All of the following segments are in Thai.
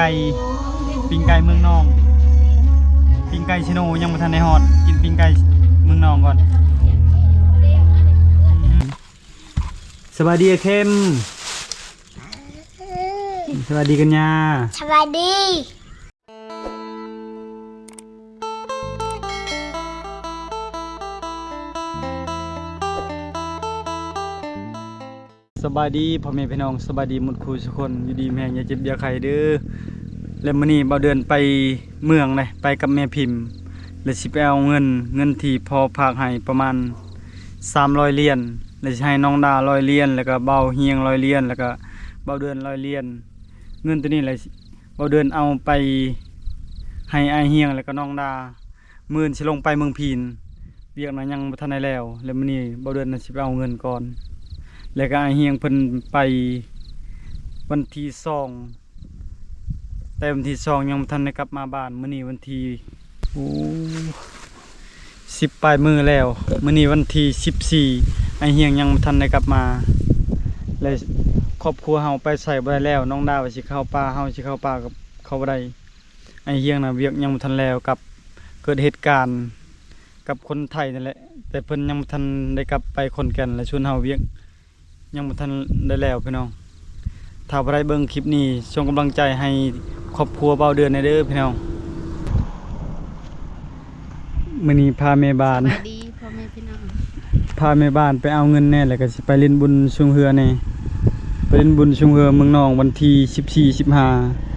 ก่ปิ้งไก่เมืองนองปิ้งไก่ชิโนยังบ่ทันได้ฮอดกินปิ้งไก่เมืองนองก่อนสวัสดีเข้มสวัสดีกันยาสวัสดีสบายดีพ่อแม่พี่น้องสบายดีหมดครูทุกคนอยู่ดีแม่อย่าเจ็บอย่าไข้เด้อ แล้วมื้อนี้บ่เดือนไปเมืองเลยไปกับแม่พิมพ์แล้วสิไปเอาเงินเงินที่พอฝากให้ประมาณ300เหรียญแล้วสิให้น้องดา100เหรียญแล้วก็เบาเฮียง100เหรียญแล้วก็เบาเดือน100เหรียญเงินตัวนี้แหละเบาเดือนเอาไปให้อ้ายเฮียงแล้วก็น้องดามื่นสิลงไปเมืองพีนเวียกนั้นยังบ่ทันได้แล้ว แล้วมื้อนี้เบาเดือนน่ะสิไปเอาเงินก่อน แล้วก็อ้ายเฮียงเพิ่นไปวันที่สอง แต่วันที่สองยังบ่ทันได้กลับมาบ้านมื้อนี้วันที่โอ้สิบปลายมือแล้วมื้อนี้วันที่สิบสี่ไอเฮียงยังบ่ทันได้กลับมาและครอบครัวเฮาไปใส่บ่ได้แล้ว น้องดาวว่าสิเข้าป่าเฮาสิเข้าป่ากับเขาบ่ได้ไอเฮียงน่ะเวียกยังบ่ทันแล้วกับเกิดเหตุการณ์กับคนไทยนั่นแหละ แต่เพิ่นยังบ่ทันได้กลับไปคนแก่นและชวนเฮาเวียกยังบ่ทันได้แล้วพี่น้อง ถ้าบ่ได้เบิ่งคลิปนี้ส่งกำลังใจให้ครอบครัวเบาเดือนในเด้อพี่น้องมื้อนี้พาแม่บ้าน สวัสดีพ่อแม่พี่น้องพาแม่บ้านไปเอาเงินแน่แล้วก็สิไปเล่นบุญชุงเฮือแน่ไปเล่นบุญชุงเฮือเมืองนองวันที่14 15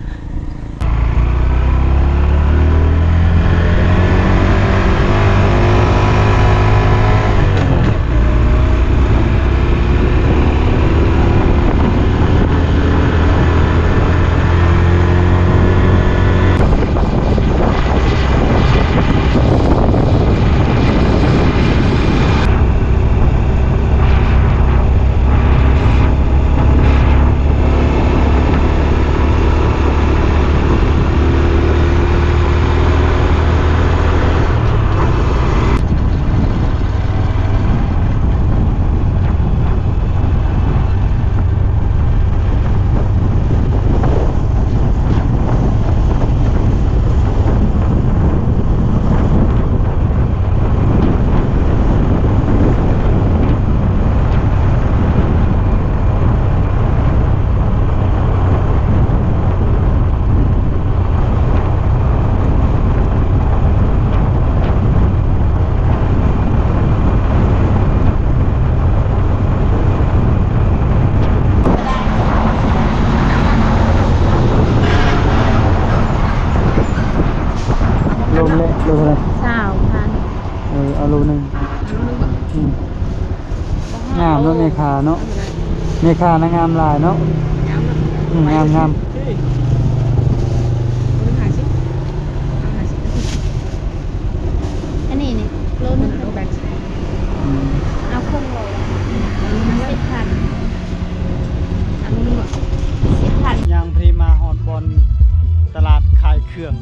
โลเละโลเท่าไหร่ สาวพัน เออเอาโลหนึงอืมงาม เนาะเมคาเนาะเมคานะงามหลายเนาะอืมงามงามอันนี้นี่โลนึงเป็นแบบอืมเอาคงโลสิบพันอันนี้สิบพันยางพรีมาฮอดบอลตลาดขายเครื่อง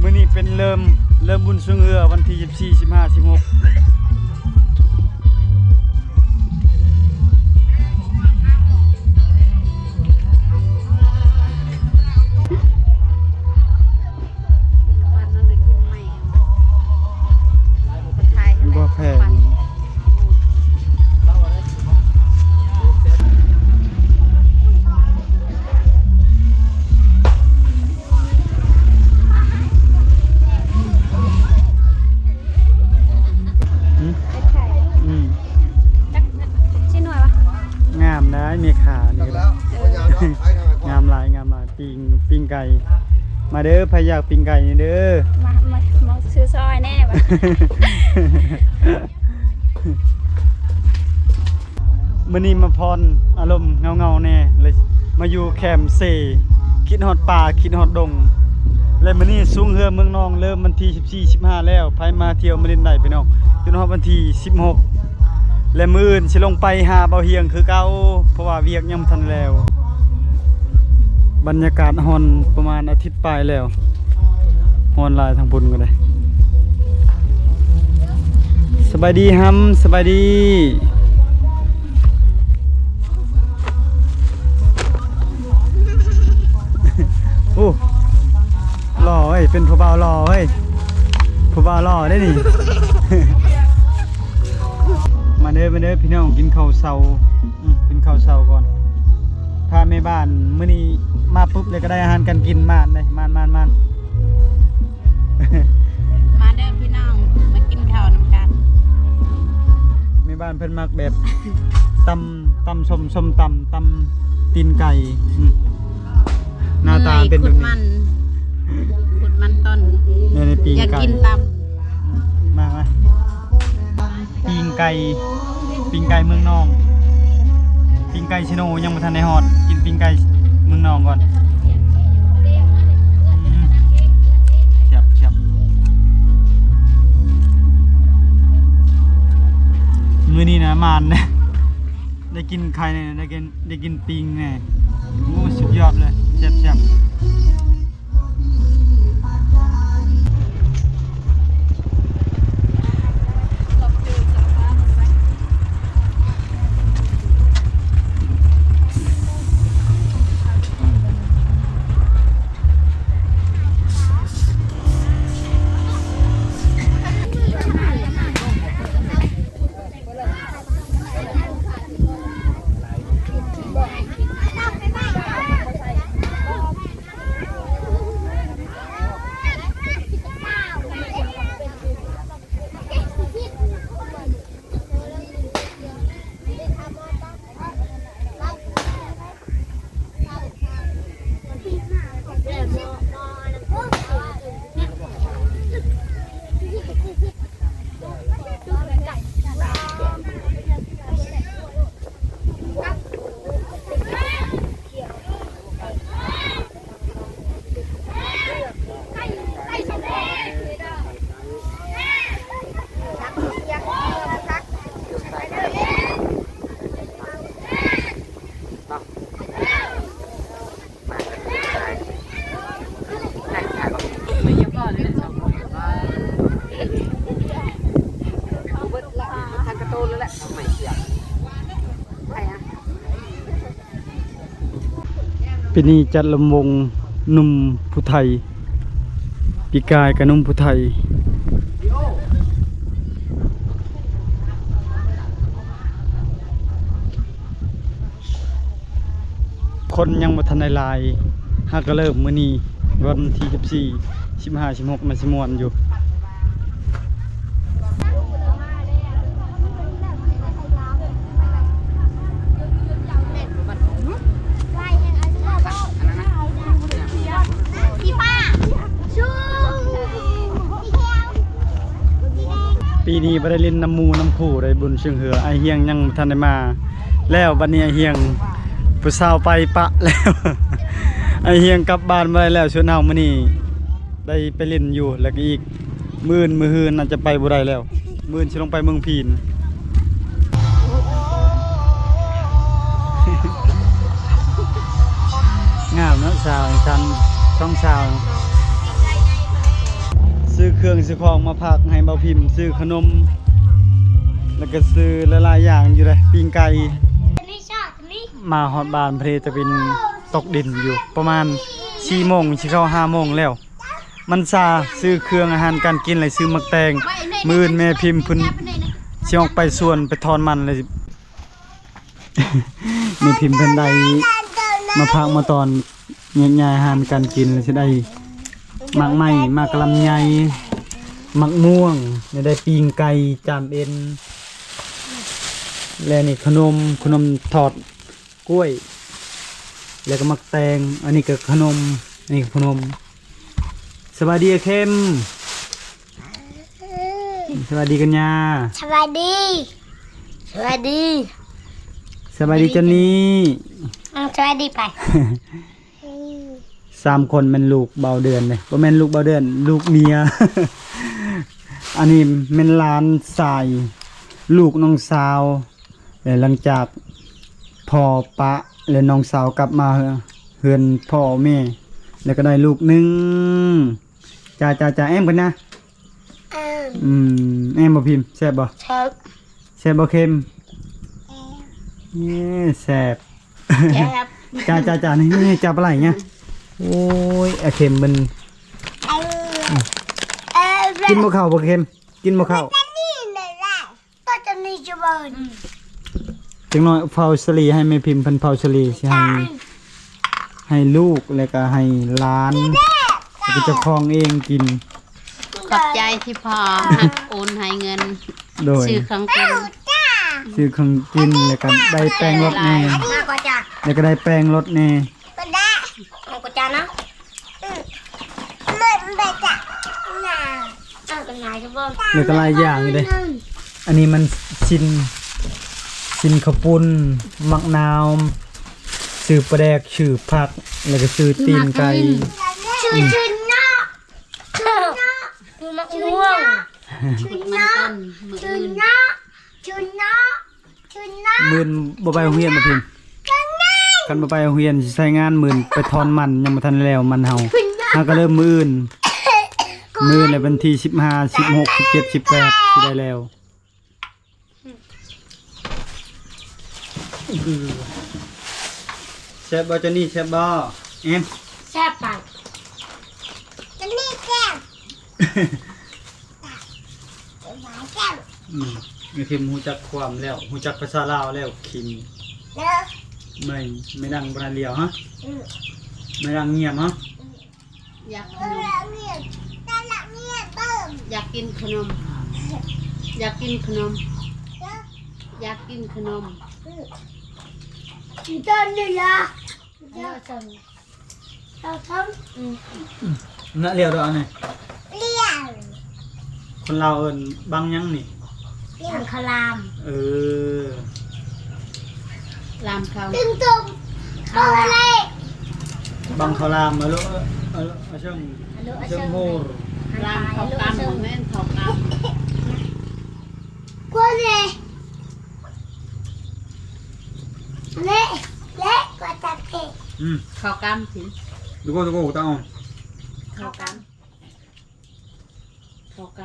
มื้อนี้เป็นเริ่มเริ่มบุญสุงเรือวันที่24 15 16 ไก่ มาเด้อใครอยากปิ้งไก่นี่เด้อ มามามาซื้อซอยแน่วะ มื่อนี้มาพรอารมณ์เงาเงาๆแน่เลยมาอยู่แคมป์เซคิดฮอดป่าคิดฮอดดง และมื่อนี้สูงเฮือเมืองนองเริ่มวันที่14 15 แล้วไปมาเที่ยวมาเล่นได้พี่น้องจนฮอดวันที่16 และมื้ออื่นสิลงไปหาเบาเฮียงคือเก่าเพราะว่าเวียกยังบ่ทันแล้ว บรรยากาศฮอนประมาณอาทิตย์ปลายแล้วฮอนลายทางพุ่นก็ได้สบายดีฮัมสบายดีโอ้เป็นผู้บ่าวหล่อเฮ้ยผู้บ่าวหล่อได้นี่ มาเด้อมาเด้อพี่น้องกินข้าวเช้ากินข้าวเช้าก่อนาแม่บ้านมื้อนี้มาปุ๊บเลยก็ได้อาหารการกินมานเลยมานมานมานมาเด้อพี่น้องมากินข้าวนำกันแม่บ้านเพิ่นมักแบบตำตำส้มส้มตำตำตีนไก่อืมหน้าตาเป็นแบขุบดนี้มันขุดมันต้นเนี่ยในปีงอยากไก่กินตมามาปีงไก่ปีงไก่เมืองนอง ปีงไก่ชิโนยังบ่ทันได้ฮอด กินปีงไก่เมืองนองก่อนอืมแซ่บแซ่บมื้อนี้นะมานนะได้กินไข่เนี่ยได้กินได้กินปิงเนี่ยโอ้สุดยอดเลยแซ่บแซ่บ ปีนี้จัดลำวงนุ่มผู้ไทยปีกายกับนุ่มผู้ไทย คนยังบ่ทันได้หลายหากก็เริ่มมื้อนี้วันที่14 15 16มันสิม่วนอยู่ นี้บ่ได้เล่นน้ำมูน้ำคู่ได้บุญเชิงเหือไอเฮียงยังบ่ทันได้มา แล้วบัดนี้ไอเฮียงผู้สาวไปปะแล้วไอเฮียงกลับบ้านมาได้แล้วชวนเฮามื้อนี้ได้ไปเล่นอยู่แล้วก็อีกมื้อนมือฮืนน่าจะไปบ่ได้แล้ว มื้อนสิลงไปเมืองพีนงามเนาะสาวชันช่องสาว ซื้อเครื่องซื้อของมาพักให้เบาพิมพ์ ซื้อขนม แล้วก็ซื้อหลายอย่างอยู่เลยปิ้งไก่มาฮอดบานเพลจะเป็นตกดินอยู่ประมาณ4โมงสิเข้า5โมงแล้ว มันซาซื้อเครื่องอาหารการกินเลยซื้อมักแตงมืนแม่พิมพ์พิ่นสิออกไปส่วนไปทอนมันเลยม่พิมพ์เพิ่นไดมาพักมาตอนแยกย้ายอาหารการกินเลยสิได้ หมักไหม้หมักลำไยหมักม่วงแล้วได้ปิ้งไก่จามเอ็น แล้วนี่ขนมขนมทอดกล้วย แล้วก็มักแตง อันนี้ก็ขนม อันนี้ก็ขนม สวัสดีเข้ม สวัสดีกันยาสวัสดี สวัสดีสวัสดีเจันนี่อืมสวัสดีไป สามคนเป็นลูกเบาเดือนเลยว่าแม่นลูกเบาเดือน ลูกเมีย อันนี้แม่นหลานสายลูกน้องสาวแต่หลังจากพ่อปะและน้องสาวกลับมาเฮือนพ่อแม่ แล้วก็ได้ลูกหนึ่งจ้าจ้าจ้าแอมกันนะอืมอืมแอมบ่พิมพ์แซ่บบ่ชอบแซ่บบ่เค็มเย้แซ่บแอบจ้าจ้าจ้านี่นี่จับอะไรเนี่ย โอ้ยอะเข็มมันเอ้ยกินบ่เข้าบ่เค็มกินบ่เข้านี่เลยแหละก็จะนี่จะเบิร์นจังน้อยเผาสลีให้แม่พิมพ์เพิ่นเผาสลีสิให้ให้ลูกแล้วก็ให้หลานแล้วก็เจะคลองเองกิน ขอบใจที่พอหักโอนให้เงินโดยซื้อของกินซื้อของกินแล้วก็ได้แป้งรสแน่มากกว่าจ้ะแล้วก็ได้แป้งรสแน่ก็ได้มากกว่าจ้ะนะเลิศไปจ้ะน่าเอาเป็นไงจะเบิร์นแล้วก็หลายอย่างอยู่เด้ อันนี้มันชินชินข้าวปุ้นมักนาวซื้อปลาแดกชื่อผัก แล้วก็ซื้อตีนไก่ชื่อชื่อเนาะชื่อเนาะชื่อมะม่วงชื่อมันเนาะต้นมือชื่ออื่นเนาะชื่อเนาะชื่อเนาะหมื่นบ่ไปโรงเรียนมาพิมพ์ คันบ่ไปโรงเรียนสิใช้งานหมื่นไปทอนมันยังบ่ทันแล้วมันเฮาเฮาก็เริ่มมื้ออื่นมื้อในวันที่15 16 17 18สิได้แล้วแซ่บบ่จนี่แซ่บบ่เอ็มแซ่บปังจะนี่แซ่บแซ่บอืมมีพิมพ์ฮู้จักความแล้วฮู้จักภาษาลาวแล้วคิมเด้อ ไม่ไม่ดังบ่ทันเลียวฮะอืมไม่ดังเงียบฮะอยากขตะนมละเมียตะละเมียเบิ่มอยากกินขนม อยากกินขนมเด้ออยากกินขนมอีต้นนี่ละเด้อต้นเราทำอืมน่ะเลียวดอกอันนี้เลี้ยงคนลาวเอิ้นบางหยังนี่เลี้ยงคลาม เออ ลามเขาตึงตุ่มโอ้เลยบางเขาลามมาลุเอาลุเอาช่างฮัลโหลอาช่าเชิงงโหรลามเขากำของแม่นเขากกวนเลยเละเละกว่าตะเกะอืมำเขากำสิดูโก้ดูโก้ตาเอาเขากำเขาก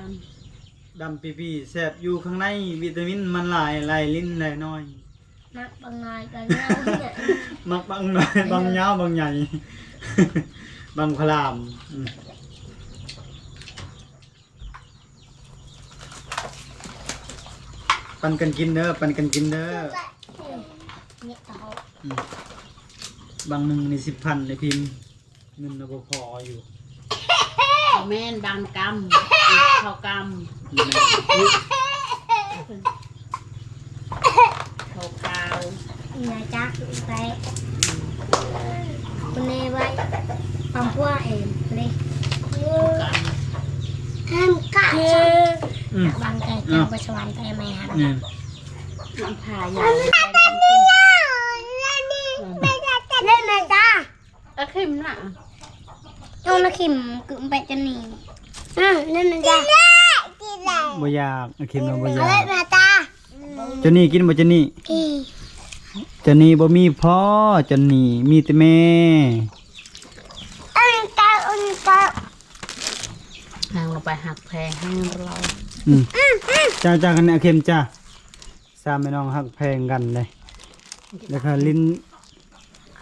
ดำปีปีแซ่บอยู่ข้างในวิตามินมันหลายหลายลิ้นหลายน้อย นักบางงานกันเนาเนี่ยมักบางน้อยบางยาวบางใหญ่ บางพลามอืมปันกันกินเด้อปันกันกินเด้อเนี่ยเอาบางหนึ่งในสิบพันในพิมพ์เงินเราบ่พออยู่ำเขาแม่นบางกำอีกเขากำอยู่ในอุ๊ย เขากาว นายจักไปคนนี้ไว้ปั๊มพัวเองเลยกห้ามกัดอืมบางแต่จังไปสวรรค์ไปไหมครับอืมำน้ำพายาวแบ่งกันกินเล่นเลยจ้าอะเข้มน่ะต้องนักขิมกึ่งไปจะหนีอะเล่นเลยจ้าบ่อยากเอาเข็มเราบ่อยาเล่กนเลยจ้าเจนนี่กินบ่เจนนี่พี่เจนนี่บ่มีพ่อเจนนี่มีแต่แม่ อันตาอันตาทางเราไปหักแพงให้เราอืมจ้าจ้ากันเอาเข็มจ้าสามแม่น้องฮักแพงกันเลยแล้วก็ลิ้น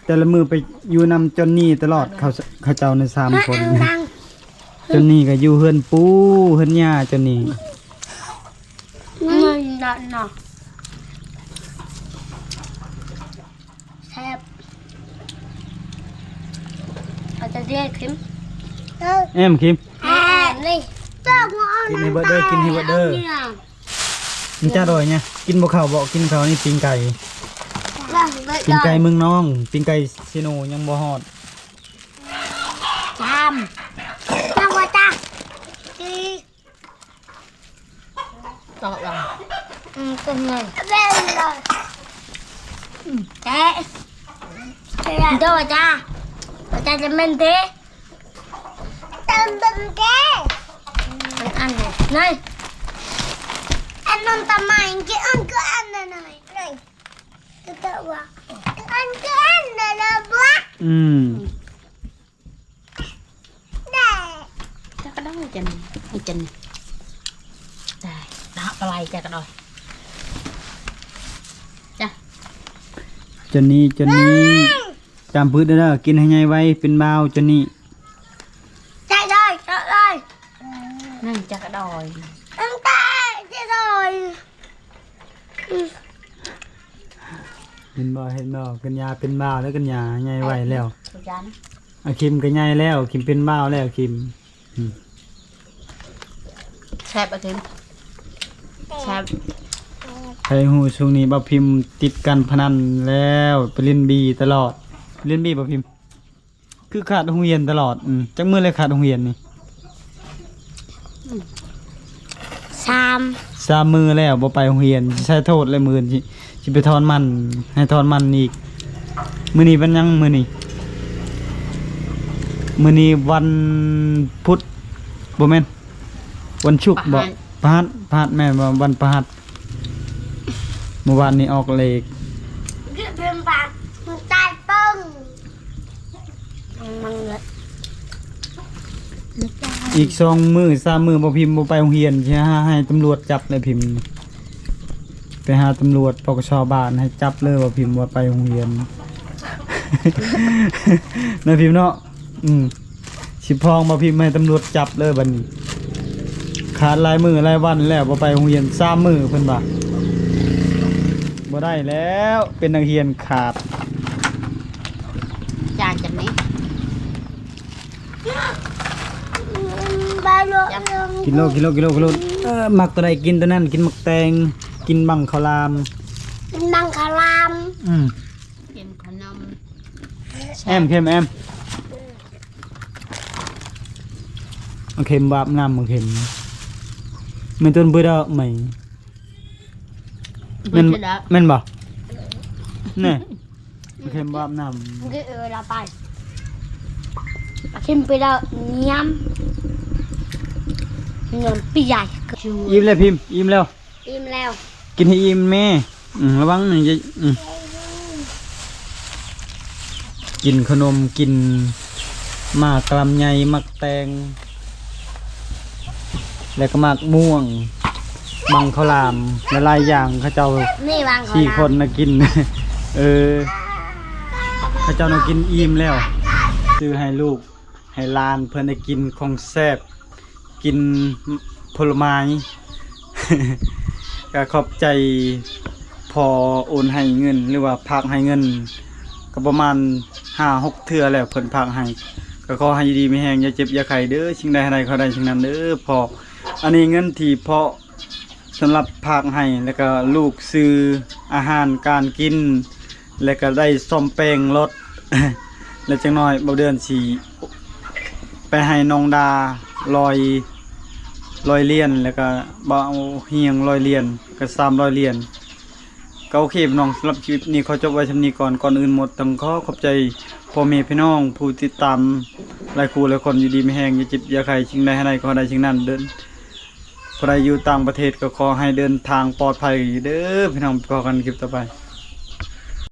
แต่ละมือไปอยู่นำจนนี่ตลอดเขาเขาเจ้าในสามคนดังจนนี่ก็อยู่เฮือนปูเฮือนย่าจนนี่เงินดันเนาะ แทบอาจจะเรียกขิมเออแอมคิม แอบเลยต้องเอากินให้เบิดเด้อกินให้เบิดเด้อมันจ้าดอยเนี่ยกินบ่ข้าวบ่กินข้าวนี่ปิ้งไก่ปิ้งไก่เมืองน้องปิ้งไก่ซิโนยังบ่ฮอดจามน้ำว่าจ้าดีต่อเราอืมเป็นไงเล่นเลยเจ๊เดี๋ยวจ้าจ้าจะ เป็นเด้เติมเป็นเด้อันนี้นี่อันนั้นทำไมกินอันก็อันนั้นเลยเลยก็ว่าอันก็อันนั้นละบ้าอืมได้จะก็ได้จันให้จันได้ดอกอะไรจะก็ได้จ้ะจนนี้ จนนี้จำพืชเด้อกินให้ใหญ่ไว้เป็นบ่าวจนนี้ใช่เลยใช่เลยนั่งจะก็ได้อยน้ำตาจะลอยเห็นบ่เห็นบ่กันยาเป็นบ่าวแล้วกันยาใหญ่ไหวแล้วทุกจานอาคิมก็ใหญ่แล้วคิมเป็นบ่าวแล้วคิมแซ่บอะเค็มแซ่บใครฮู้ช่วงนี้บ่าวพิมพ์ติดกันพนันแล้วไปเล่นบีตลอด เล่นบีบ่าวพิมพ์ คือขาดโรงเรียนตลอดอืมจักมื้อเลยขาดโรงเรียนนี่สามสามมือแล้วบ่ไปโรงเรียนสิใช้โทษเลยมื้อนี้สิไปทอนมัน ให้ทอนมันอีก มื้อนี้วันหยังมื้อนี้มื้อนี้วันพุธบ่แม่นวันศุกร์บ่พฤหัสพฤหัสแม่นว่าวันพฤหัสเมื่อวานนี้ออกเลข เรื่องเป็นปากมันตายปึ้ งมันเลยอีกสองมือสามมือบ่พิมพ์บ่ไปโรงเรียนสิหาให้ตำรวจจับเลยพิมพ์ ไปหาตำรวจปกชบ้านให้จับเลยว่าพิมพ์ว่าไปโรงเรียนนะพิมพ์เนาะอืมสิพองบ่พิมพ์ให้ตำรวจจับเลยบัดนี้ขาดหลายมือหลายวันแล้วบ่ไปโรงเรียนสามมือเพิ่นว่าบ่ได้แล้วเป็นนักเรียนขาด จานจันนี้ บาโล กินโลกินโลกินโลกินโลเออมักตัวใดกินตัวนั้นกินมักแตงกินบังข้าวหลามเป็นบังคารามอืมกินขนมแอมเค็มแอมมันเค็มบาบน้ำมันเค็มมันต้นเบื่อดอกไหมมัแม่นนจะดับแม่นบ่นี่มันเค็มบาบน้มันก็เออเราไปขึ้นไปแล้วเนียม เนียมปีใหญ่ชูำอิ่มแล้วพิมพ์อิ่มแล้ว อิ่มแล้ว กินให้อิ่มแม่อืมระวังหน่อยจะอืมกินขนมกินหมากกลำไยหมักแตง แล้วก็หมากม่วงบังข้าวหลามและหลายอย่างเขาเจ้านี่วางเขาสี่นะคนนะกิน เออเขาเจ้านะกินอิ่มแล้วซื้อให้ลูกให้หลานเพื่อนได้กินของแซ่บ กินผลไม้ ก็ขอบใจพอโอนให้เงิน หรือว่าพักให้เงิน ก็ประมาณห้าหกเทื่อแล้วเพิ่นพักให้ก็ขอให้ดีไม่แห้งอย่าเจ็บอย่าไข้เด้อชิงใดใดเขาได้ชิงนั้นเด้อพออันนี้เงินที่เพาะสำหรับพักให้แล้วก็ลูกซื้ออาหารการกิน แล้วก็ได้ซ่อมแปลงรถแล้วจังน้อยบ่เดือนสีไปให้น้องดา ลอยลอยเลียนแล้วก็บ่เอาเฮียงลอยเลียนก็300เหรียญก็โอเคพี่น้องสำหรับคลิปนี้ขอจบไว้ชำนี้ก่อนก่อนอื่นหมดต้องขอขอบใจพ่อแม่พี่น้อง ผู้ติดตามหลายครูหลายคนอยู่ดีไม่แห้งอย่าจิบอย่าไข้ชิงใดให้ใดขอได้ชิงนั้นเดินใครอยู่ต่างประเทศก็ขอให้เดินทางปลอดภัยเด้อพี่น้องพบกันคลิปต่อไป